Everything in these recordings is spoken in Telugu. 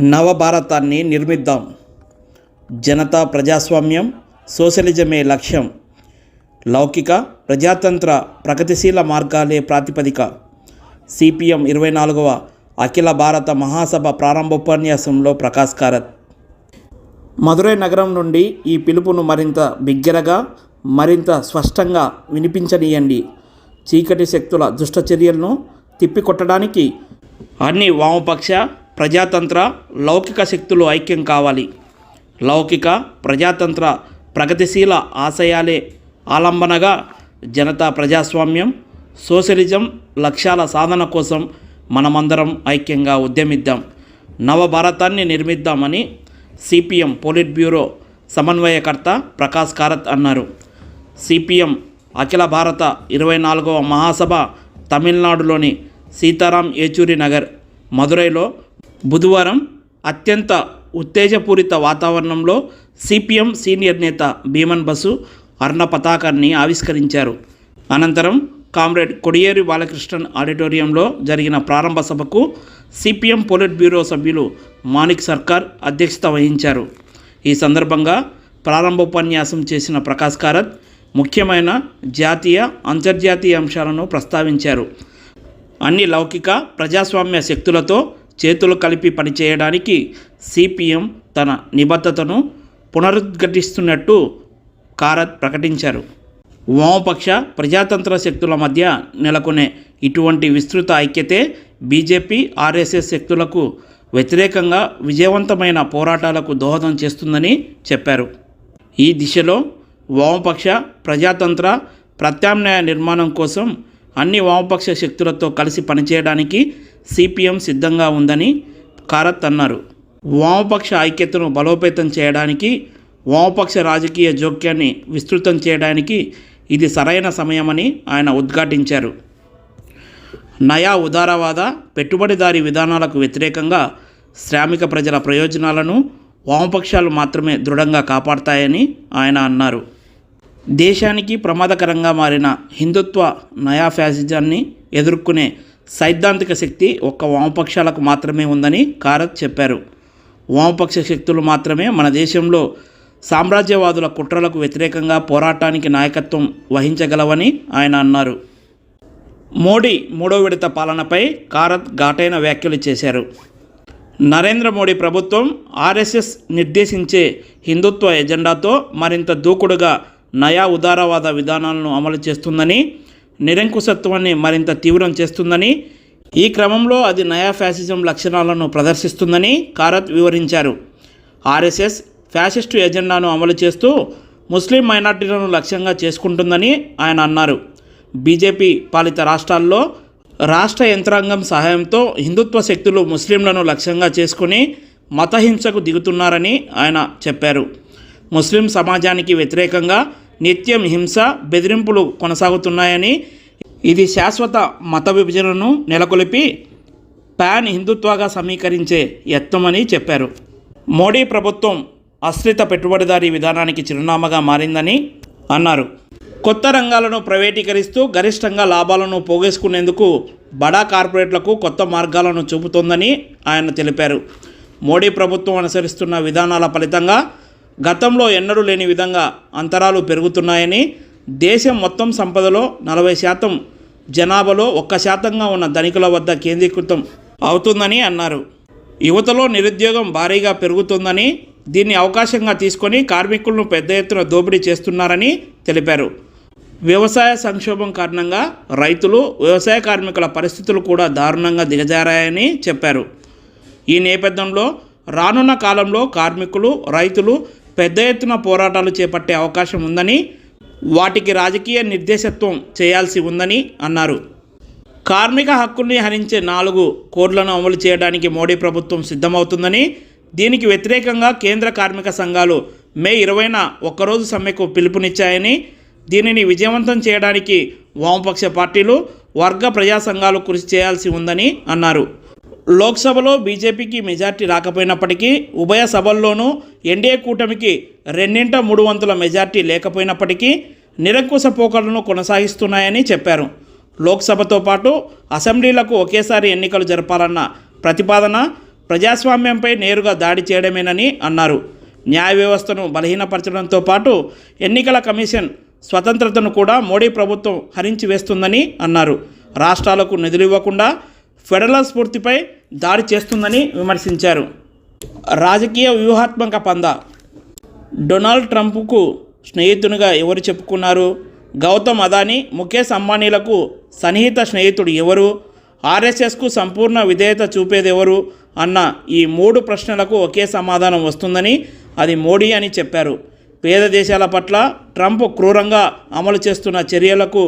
నవభారతాన్ని నిర్మిద్దాం. జనతా ప్రజాస్వామ్యం సోషలిజమే లక్ష్యం. లౌకిక ప్రజాతంత్ర ప్రగతిశీల మార్గాలే ప్రాతిపదిక. సిపిఎం ఇరవై నాలుగవ అఖిల భారత మహాసభ ప్రారంభోపన్యాసంలో ప్రకాష్ కారత్. మదురై నగరం నుండి ఈ పిలుపును మరింత బిగ్గరగా మరింత స్పష్టంగా వినిపించనీయండి. చీకటి శక్తుల దుష్టచర్యలను తిప్పికొట్టడానికి అన్ని వామపక్ష ప్రజాతంత్ర లౌకిక శక్తులు ఐక్యం కావాలి. లౌకిక ప్రజాతంత్ర ప్రగతిశీల ఆశయాలే ఆలంబనగా జనతా ప్రజాస్వామ్యం సోషలిజం లక్ష్యాల సాధన కోసం మనమందరం ఐక్యంగా ఉద్యమిద్దాం. నవభారతాన్ని నిర్మిద్దామని సిపిఎం పోలిట్ బ్యూరో సమన్వయకర్త ప్రకాష్ కారత్ అన్నారు. సిపిఎం అఖిల భారత ఇరవై నాలుగవ మహాసభ తమిళనాడులోని సీతారాం ఏచూరి నగర్ మదురైలో బుధవారం అత్యంత ఉత్తేజపూరిత వాతావరణంలో సిపిఎం సీనియర్ నేత భీమన్ బసు అర్ణ పతాకాన్ని ఆవిష్కరించారు. అనంతరం కామ్రేడ్ కొడియేరి బాలకృష్ణన్ ఆడిటోరియంలో జరిగిన ప్రారంభ సభకు సిపిఎం పొలిట్ బ్యూరో సభ్యులు మాణిక్ సర్కార్ అధ్యక్షత వహించారు. ఈ సందర్భంగా ప్రారంభోపన్యాసం చేసిన ప్రకాష్ కారత్ ముఖ్యమైన జాతీయ అంతర్జాతీయ అంశాలను ప్రస్తావించారు. అన్ని లౌకిక ప్రజాస్వామ్య శక్తులతో చేతులు కలిపి పనిచేయడానికి సిపిఎం తన నిబద్ధతను పునరుద్ఘటిస్తున్నట్టు కారత్ ప్రకటించారు. వామపక్ష ప్రజాతంత్ర శక్తుల మధ్య నెలకొనే ఇటువంటి విస్తృత ఐక్యతే బీజేపీ ఆర్ఎస్ఎస్ శక్తులకు వ్యతిరేకంగా విజయవంతమైన పోరాటాలకు దోహదం చేస్తుందని చెప్పారు. ఈ దిశలో వామపక్ష ప్రజాతంత్ర ప్రత్యామ్నాయ నిర్మాణం కోసం అన్ని వామపక్ష శక్తులతో కలిసి పనిచేయడానికి సిపిఎం సిద్ధంగా ఉందని కారత్ అన్నారు. వామపక్ష ఐక్యతను బలోపేతం చేయడానికి వామపక్ష రాజకీయ జోక్యాన్ని విస్తృతం చేయడానికి ఇది సరైన సమయమని ఆయన ఉద్ఘాటించారు. నయా ఉదారవాద పెట్టుబడిదారీ విధానాలకు వ్యతిరేకంగా శ్రామిక ప్రజల ప్రయోజనాలను వామపక్షాలు మాత్రమే దృఢంగా కాపాడతాయని ఆయన అన్నారు. దేశానికి ప్రమాదకరంగా మారిన హిందుత్వ నయా ఫ్యాసిజాన్ని ఎదుర్కొనే సైద్ధాంతిక శక్తి ఒక్క వామపక్షాలకు మాత్రమే ఉందని కారత్ చెప్పారు. వామపక్ష శక్తులు మాత్రమే మన దేశంలో సామ్రాజ్యవాదుల కుట్రలకు వ్యతిరేకంగా పోరాటానికి నాయకత్వం వహించగలవని ఆయన అన్నారు. మోడీ మూడో విడత పాలనపై కారత్ ఘాటైన వ్యాఖ్యలు చేశారు. నరేంద్ర మోడీ ప్రభుత్వం ఆర్ఎస్ఎస్ నిర్దేశించే హిందుత్వ ఎజెండాతో మరింత దూకుడుగా నయా ఉదారవాద విధానాలను అమలు చేస్తుందని నిరంకుశత్వాన్ని మరింత తీవ్రం చేస్తుందని ఈ క్రమంలో అది నయా ఫ్యాసిజం లక్షణాలను ప్రదర్శిస్తుందని కారత్ వివరించారు. ఆర్ఎస్ఎస్ ఫ్యాసిస్టు ఎజెండాను అమలు చేస్తూ ముస్లిం మైనార్టీలను లక్ష్యంగా చేసుకుంటుందని ఆయన అన్నారు. బీజేపీ పాలిత రాష్ట్రాల్లో రాష్ట్ర యంత్రాంగం సహాయంతో హిందుత్వ శక్తులు ముస్లింలను లక్ష్యంగా చేసుకుని మతహింసకు దిగుతున్నారని ఆయన చెప్పారు. ముస్లిం సమాజానికి వ్యతిరేకంగా నిత్యం హింస బెదిరింపులు కొనసాగుతున్నాయని ఇది శాశ్వత మత విభజనను నెలకొల్పి పాన్ హిందుత్వగా సమీకరించే యత్నమని చెప్పారు. మోడీ ప్రభుత్వం అశ్రిత పెట్టుబడిదారీ విధానానికి చిరునామాగా మారిందని అన్నారు. కొత్త రంగాలను ప్రైవేటీకరిస్తూ గరిష్టంగా లాభాలను పోగేసుకునేందుకు బడా కార్పొరేట్లకు కొత్త మార్గాలను చూపుతోందని ఆయన తెలిపారు. మోడీ ప్రభుత్వం అనుసరిస్తున్న విధానాల ఫలితంగా గతంలో ఎన్నడూ లేని విధంగా అంతరాలు పెరుగుతున్నాయని దేశం మొత్తం సంపదలో నలభై శాతం జనాభాలో ఒక్క శాతంగా ఉన్న ధనికుల వద్ద కేంద్రీకృతం అవుతుందని అన్నారు. యువతలో నిరుద్యోగం భారీగా పెరుగుతుందని దీన్ని అవకాశంగా తీసుకొని కార్మికులను పెద్ద ఎత్తున దోపిడీ చేస్తున్నారని తెలిపారు. వ్యవసాయ సంక్షోభం కారణంగా రైతులు వ్యవసాయ కార్మికుల పరిస్థితులు కూడా దారుణంగా దిగజారాయని చెప్పారు. ఈ నేపథ్యంలో రానున్న కాలంలో కార్మికులు రైతులు పెద్ద ఎత్తున పోరాటాలు చేపట్టే అవకాశం ఉందని వాటికి రాజకీయ నిర్దేశత్వం చేయాల్సి ఉందని అన్నారు. కార్మిక హక్కుల్ని హరించే నాలుగు కోడ్లను అమలు చేయడానికి మోడీ ప్రభుత్వం సిద్ధమవుతుందని దీనికి వ్యతిరేకంగా కేంద్ర కార్మిక సంఘాలు మే ఇరవైన ఒక్కరోజు సమ్మెకు పిలుపునిచ్చాయని దీనిని విజయవంతం చేయడానికి వామపక్ష పార్టీలు వర్గ ప్రజా సంఘాలు కృషి చేయాల్సి ఉందని అన్నారు. లోక్సభలో బీజేపీకి మెజార్టీ రాకపోయినప్పటికీ ఉభయ సభల్లోనూ ఎన్డీఏ కూటమికి రెండింట మూడు వంతుల మెజార్టీ లేకపోయినప్పటికీ నిరంకుశ పోకడలను కొనసాగిస్తున్నాయని చెప్పారు. లోక్సభతో పాటు అసెంబ్లీలకు ఒకేసారి ఎన్నికలు జరపాలన్న ప్రతిపాదన ప్రజాస్వామ్యంపై నేరుగా దాడి చేయడమేనని అన్నారు. న్యాయ వ్యవస్థను బలహీనపరచడంతో పాటు ఎన్నికల కమిషన్ స్వతంత్రతను కూడా మోడీ ప్రభుత్వం హరించి వేస్తుందని అన్నారు. రాష్ట్రాలకు నిధులు ఇవ్వకుండా ఫెడరల్ స్ఫూర్తిపై దాడి చేస్తుందని విమర్శించారు. రాజకీయ వ్యూహాత్మక పందా. డొనాల్డ్ ట్రంప్కు స్నేహితునిగా ఎవరు చెప్పుకున్నారు? గౌతమ్ అదానీ ముఖేష్ అంబానీలకు సన్నిహిత స్నేహితుడు ఎవరు? ఆర్ఎస్ఎస్కు సంపూర్ణ విధేయత చూపేదెవరు? అన్న ఈ మూడు ప్రశ్నలకు ఒకే సమాధానం వస్తుందని అది మోడీ అని చెప్పారు. పేద దేశాల పట్ల ట్రంప్ క్రూరంగా అమలు చేస్తున్న చర్యలకు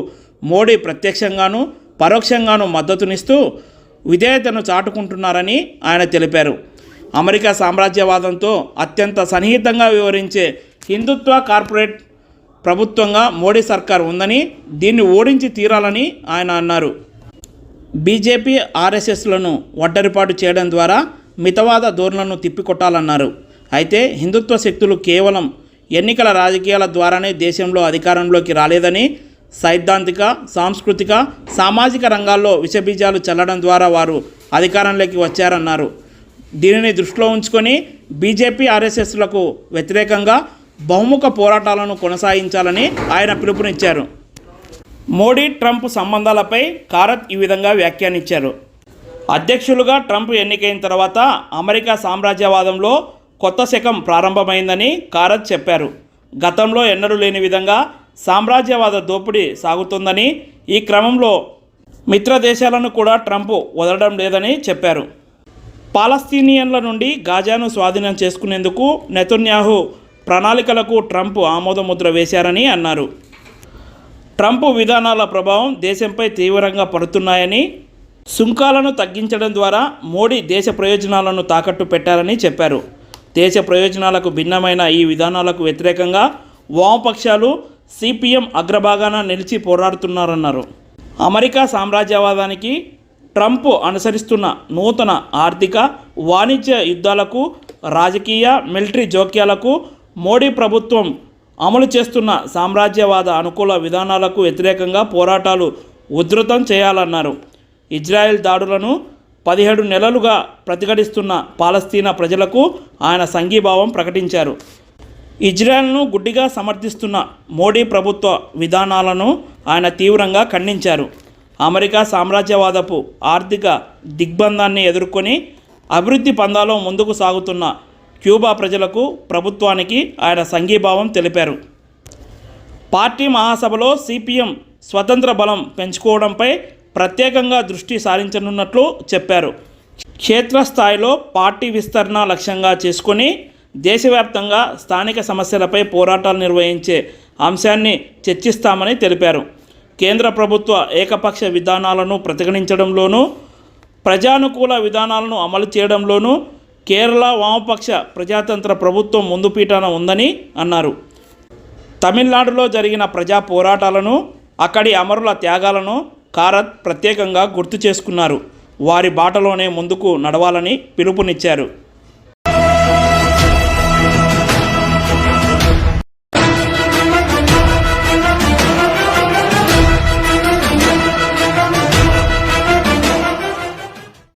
మోడీ ప్రత్యక్షంగాను పరోక్షంగాను మద్దతునిస్తూ విధేయతను చాటుకుంటున్నారని ఆయన తెలిపారు. అమెరికా సామ్రాజ్యవాదంతో అత్యంత సన్నిహితంగా వివరించే హిందుత్వ కార్పొరేట్ ప్రభుత్వంగా మోడీ సర్కార్ ఉందని దీన్ని ఓడించి తీరాలని ఆయన అన్నారు. బీజేపీ ఆర్ఎస్ఎస్లను ఒడ్డరిపాటు చేయడం ద్వారా మితవాద ధోరణులను తిప్పికొట్టాలన్నారు. అయితే హిందుత్వ శక్తులు కేవలం ఎన్నికల రాజకీయాల ద్వారానే దేశంలో అధికారంలోకి రాలేదని సైద్ధాంతిక సాంస్కృతిక సామాజిక రంగాల్లో విషబీజాలు చల్లడం ద్వారా వారు అధికారంలోకి వచ్చారన్నారు. దీనిని దృష్టిలో ఉంచుకొని బీజేపీ ఆర్ఎస్ఎస్లకు వ్యతిరేకంగా బహుముఖ పోరాటాలను కొనసాగించాలని ఆయన పిలుపునిచ్చారు. మోడీ ట్రంప్ సంబంధాలపై కారత్ ఈ విధంగా వ్యాఖ్యానించారు. అధ్యక్షులుగా ట్రంప్ ఎన్నికైన తర్వాత అమెరికా సామ్రాజ్యవాదంలో కొత్త శకం ప్రారంభమైందని కారత్ చెప్పారు. గతంలో ఎన్నడూ లేని విధంగా సామ్రాజ్యవాద దోపిడీ సాగుతుందని ఈ క్రమంలో మిత్ర దేశాలను కూడా ట్రంప్ వదలడం లేదని చెప్పారు. పాలస్తీనియన్ల నుండి గాజాను స్వాధీనం చేసుకునేందుకు నెతన్యాహు ప్రణాళికలకు ట్రంప్ ఆమోదముద్ర వేశారని అన్నారు. ట్రంప్ విధానాల ప్రభావం దేశంపై తీవ్రంగా పడుతున్నాయని సుంకాలను తగ్గించడం ద్వారా మోడీ దేశ ప్రయోజనాలను తాకట్టు పెట్టారని చెప్పారు. దేశ ప్రయోజనాలకు భిన్నమైన ఈ విధానాలకు వ్యతిరేకంగా వామపక్షాలు సిపిఎం అగ్రభాగాన నిలిచి పోరాడుతున్నారన్నారు. అమెరికా సామ్రాజ్యవాదానికి ట్రంప్ అనుసరిస్తున్న నూతన ఆర్థిక వాణిజ్య యుద్ధాలకు రాజకీయ మిలిటరీ జోక్యాలకు మోడీ ప్రభుత్వం అమలు చేస్తున్న సామ్రాజ్యవాద అనుకూల విధానాలకు వ్యతిరేకంగా పోరాటాలు ఉధృతం చేయాలన్నారు. ఇజ్రాయెల్ దాడులను పదిహేడు నెలలుగా ప్రతిఘటిస్తున్న పాలస్తీనా ప్రజలకు ఆయన సంఘీభావం ప్రకటించారు. ఇజ్రాయెల్ను గుడ్డిగా సమర్థిస్తున్న మోడీ ప్రభుత్వ విధానాలను ఆయన తీవ్రంగా ఖండించారు. అమెరికా సామ్రాజ్యవాదపు ఆర్థిక దిగ్బంధాన్ని ఎదుర్కొని అభివృద్ధి పందాలో ముందుకు సాగుతున్న క్యూబా ప్రజలకు ప్రభుత్వానికి ఆయన సంఘీభావం తెలిపారు. పార్టీ మహాసభలో సిపిఎం స్వతంత్ర బలం పెంచుకోవడంపై ప్రత్యేకంగా దృష్టి సారించనున్నట్లు చెప్పారు. క్షేత్రస్థాయిలో పార్టీ విస్తరణ లక్ష్యంగా చేసుకొని దేశవ్యాప్తంగా స్థానిక సమస్యలపై పోరాటాలు నిర్వహించే అంశాన్ని చర్చిస్తామని తెలిపారు. కేంద్ర ప్రభుత్వ ఏకపక్ష విధానాలను ప్రతిఘటించడంలోనూ ప్రజానుకూల విధానాలను అమలు చేయడంలోనూ కేరళ వామపక్ష ప్రజాతంత్ర ప్రభుత్వం ముందు పీఠాన ఉందని అన్నారు. తమిళనాడులో జరిగిన ప్రజా పోరాటాలను అక్కడి అమరుల త్యాగాలను కారత్ ప్రత్యేకంగా గుర్తు చేసుకున్నారు. వారి బాటలోనే ముందుకు నడవాలని పిలుపునిచ్చారు.